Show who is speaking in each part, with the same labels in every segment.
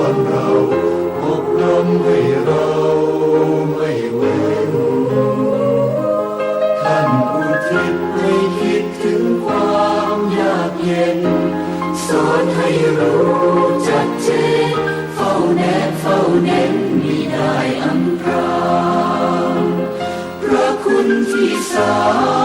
Speaker 1: อนเราอบรมให้เราไม่เว้นท่านอุทิศให้คิดถึงความยากเย็น สอนให้รู้จัดเจนเฝ้าแนบเฝ้าเน้นมิได้อำพรางพระคุณที่สา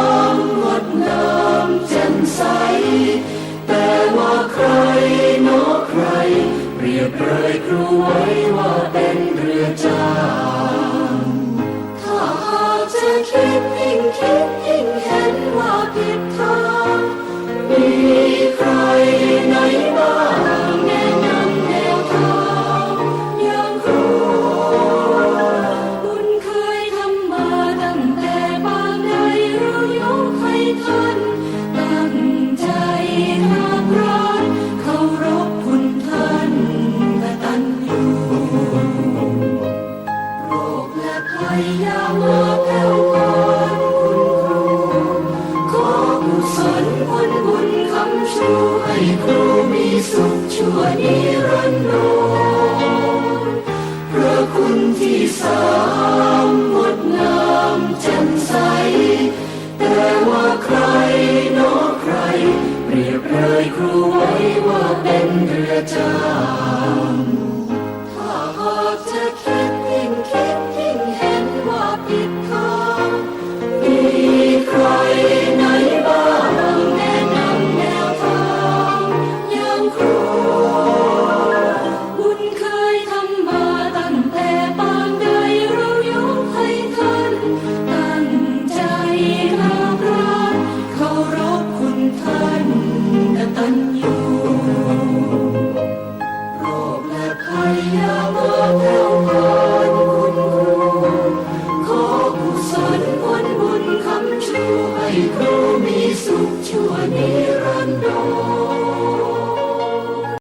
Speaker 1: ชูให้ครูมีสุขชั่วนิรันดรพระคุณที่สามงดงามแจ่มใส แต่ว่าใครเนอใคร
Speaker 2: เปรียบเลยครูไว้ว่าเป็นเรือจ้า กันอยู่
Speaker 1: โรคและภัยยามาเท่ากันุณครูขอกุศบุญคำชูให้ครูมีสุขชั่วนิ